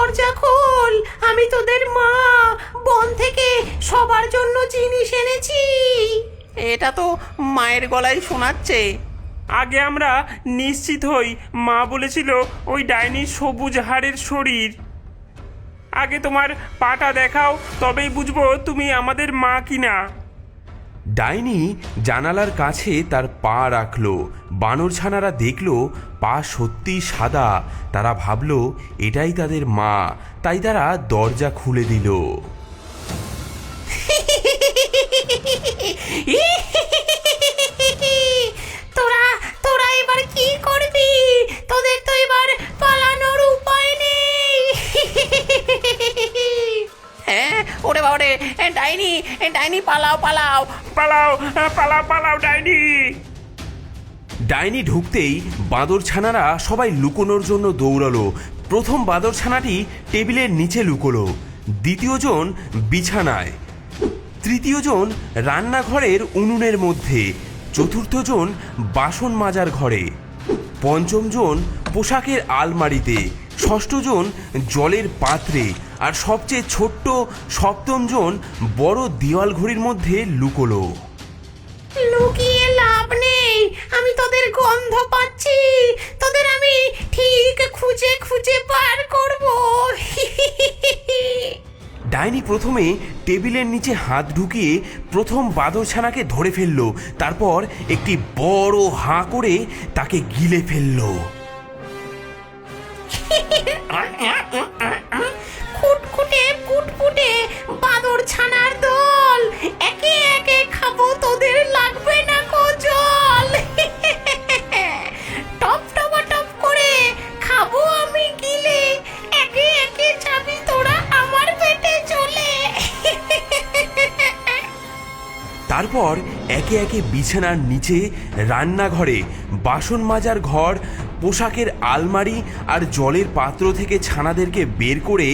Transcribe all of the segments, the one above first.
দরজা খোল, আমি তোদের মা। বন থেকে সবার জন্য জিনিস এনেছি। এটা তো মায়ের গলায় শোনাচ্ছে। আগে আমরা নিশ্চিত হই, মা বলেছিল ওই ডাইনি সবুজ হাড়ের শরীর। আগে তোমার পাটা দেখাও, তবেই বুঝব তুমি আমাদের মা কিনা। ডাইনি জানালার কাছে তার পা রাখল। বানরছানারা দেখল, পা সত্যি সাদা। তারা ভাবল, এটাই তাদের মা। তাই তারা দরজা খুলে দিল। ওরে বাবারে। এ, ডাইনি ডাইনি পালাও পালাও। পালাও পালাও পালাও ডাইনি। ডাইনি ঢুকতেই বাঁদর ছানারা সবাই লুকোনোর জন্য দৌড়ালো। প্রথম বাঁদর ছানাটি টেবিলের নিচে লুকোলো। দ্বিতীয়জন বিছানায়। তৃতীয়জন রান্নাঘরের উনুনের মধ্যে। চতুর্থজন বাসন মাজার ঘরে। পঞ্চমজন পোশাকের আলমারিতে। ষষ্ঠজন জলের পাত্রে। আর সবচেয়ে ছোট্ট সপ্তমজন বড় দেওয়াল ঘড়ির মধ্যে লুকোলো। লুকিয়ে লাভ নেই। আমি তোদের গন্ধ পাচ্ছি। তোদের আমি ঠিক খুঁজে খুঁজে বার করব। ডাইনি প্রথমে টেবিলের নিচে হাত ঢুকিয়ে প্রথম বাদরছানাকে ধরে ফেলল তারপর একটি বড় হাঁ করে তাকে গিলে ফেলল। তারপর একে একে বিছানার নিচে, রান্নাঘরে, বাসন মাজার ঘর, পোশাকের আলমারি আর জলের পাত্র থেকে ছানাদেরকে বের করে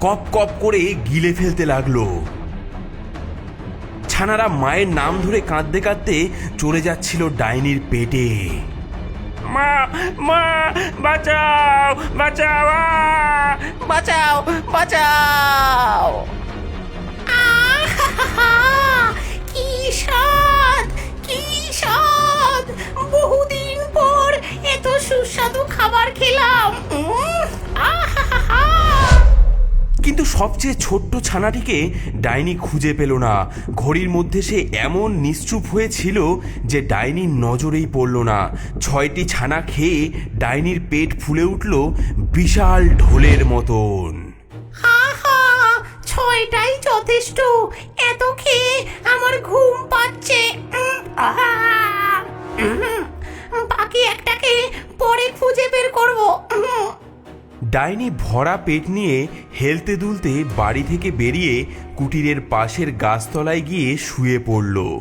কপ কপ করে গিলে ফেলতে লাগল। ছানারা মায়ের নাম ধরে কাঁদতে কাঁদতে চলে যাচ্ছিল ডাইনির পেটে। মা মা, বাঁচাও বাঁচাও! বাঁচাও বাঁচাও! সুস্বাদু খাবার খেলাম। কিন্তু সবচেয়ে ছোট্ট ছানাটিকে ডাইনি খুঁজে পেল না। ঘড়ির মধ্যে সে এমন নিশ্চুপ হয়েছিল যে ডাইনির নজরেই পড়ল না। ছয়টি ছানা খেয়ে ডাইনির পেট ফুলে উঠল বিশাল ঢোলের মতন। ছয়টাই যথেষ্ট। এত খেয়ে আমার ডাইনি ভরা পেট নিয়ে হেলতে দুলতে বাড়ি থেকে বেরিয়ে কুটিরের পাশের গাছতলায় গিয়ে শুয়ে পড়ল।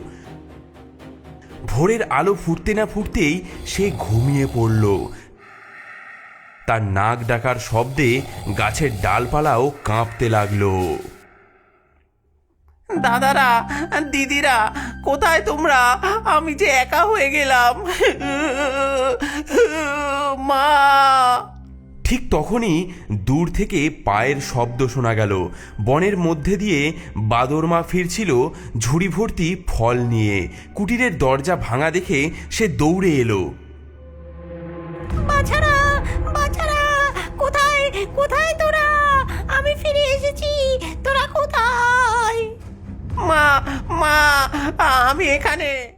ভোরের আলো ফুটতে না ফুটতেই সে ঘুমিয়ে পড়ল। তার নাক ডাকার শব্দে গাছের ডালপালাও কাঁপতে লাগল। দাদারা, দিদিরা, কোথায় তোমরা? আমি যে একা হয়ে গেলাম। মা! ঠিক তখনই দূর থেকে পায়ের শব্দ শোনা গেল। বনের মধ্যে দিয়ে বাদরমা ফিরছিল ঝুড়ি ভর্তি ফল নিয়ে। কুটিরের দরজা ভাঙা দেখে সে দৌড়ে এলো। বাছারা বাছারা কোথায় কোথায় তোরা? আমি ফিরে এসেছি তোরা কোথায়? মা মা আমি এখানে।